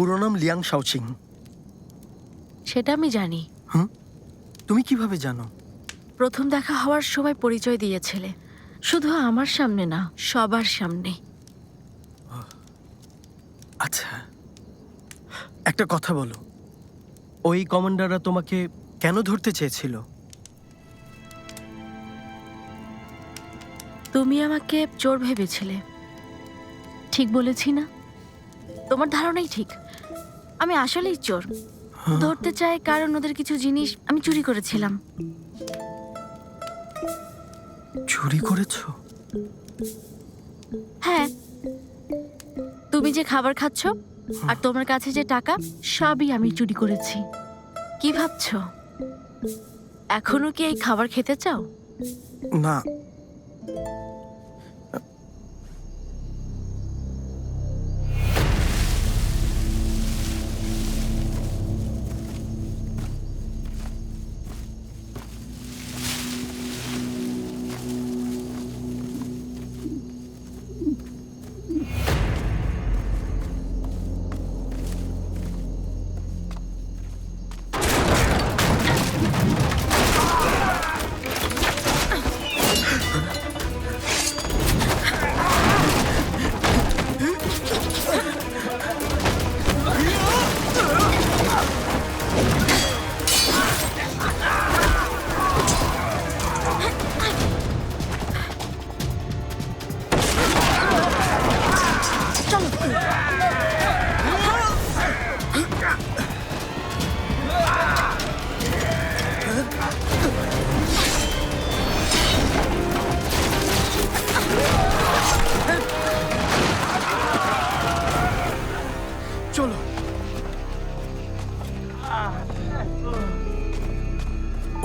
পুরো নাম লিয়াং শাওচিং সেটা আমি জানি। হুম? তুমি কীভাবে জানো? প্রথম দেখা হওয়ার সময় পরিচয় দিয়েছিলে। শুধু আমার সামনে না সবার সামনে। আচ্ছা। একটা কথা বলো। ওই কমান্ডাররা তোমাকে কেন ধরতে চেয়েছিল? তুমি আমাকে চোর ভেবেছিলে। ঠিক বলেছি না? তোমার ধারণাই ঠিক। আমি আসলেই চোর। ধরতে চাই কারণ ওদের কিছু জিনিস আমি চুরি করেছিলাম। চুরি করেছ? হ্যাঁ। তুমি যে খাবার খাচ্ছ আর তোমার কাছে যে টাকা সবই আমি চুরি করেছি। কি ভাবছ? এখনও কি এই খাবার খেতে চাও? না।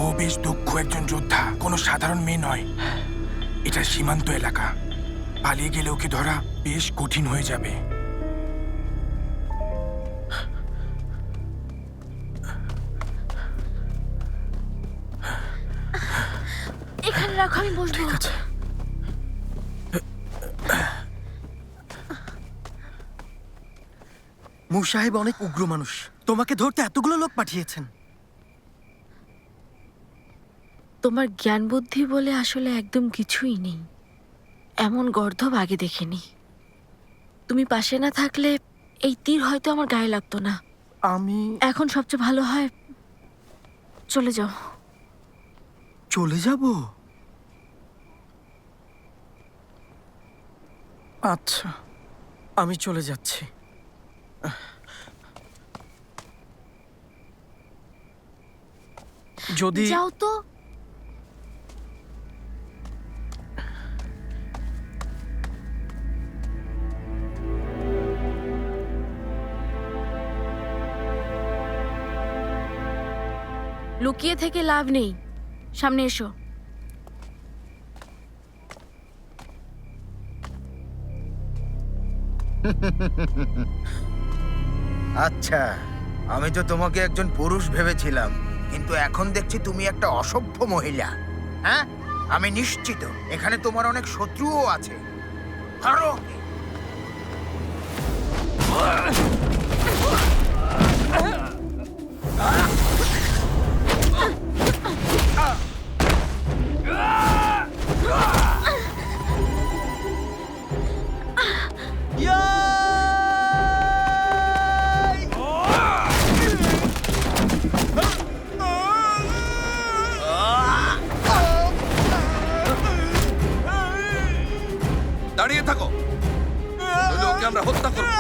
ও বেশ দক্ষ একজন যোদ্ধা কোনো সাধারণ মেয়ে নয়। এটা সীমান্ত এলাকা। পালিয়ে গেলে ওকে ধরা বেশ কঠিন হয়ে যাবে। এখানে রাখো আমি বসবো। ঠিক আছে। মুর সাহেব অনেক উগ্র মানুষ। তোমাকে ধরতে এতগুলো লোক পাঠিয়েছেন। তোমার জ্ঞান বুদ্ধি বলে আসলে একদম কিছুই নেই। এমন গর্ধব আগে দেখিনি। তুমি পাশে না থাকলে এই তীর হয়তো আমার গায়ে লাগতো না। আমি এখন সবচেয়ে ভালো হয় চলে যাও। চলে যাব? আচ্ছা আমি চলে যাচ্ছি। যদি যাও তো। লুকিয়ে থেকে লাভ নেই। সামনে এসো। আচ্ছা আমি তো তোমাকে একজন পুরুষ ভেবেছিলাম, কিন্তু এখন দেখছি তুমি একটা অসভ্য মহিলা। হ্যাঁ? আমি নিশ্চিত, এখানে তোমার অনেক শত্রুও আছে। ধরো দাঁড়িয়ে থাকো। ওকে আমরা হত্যা করব।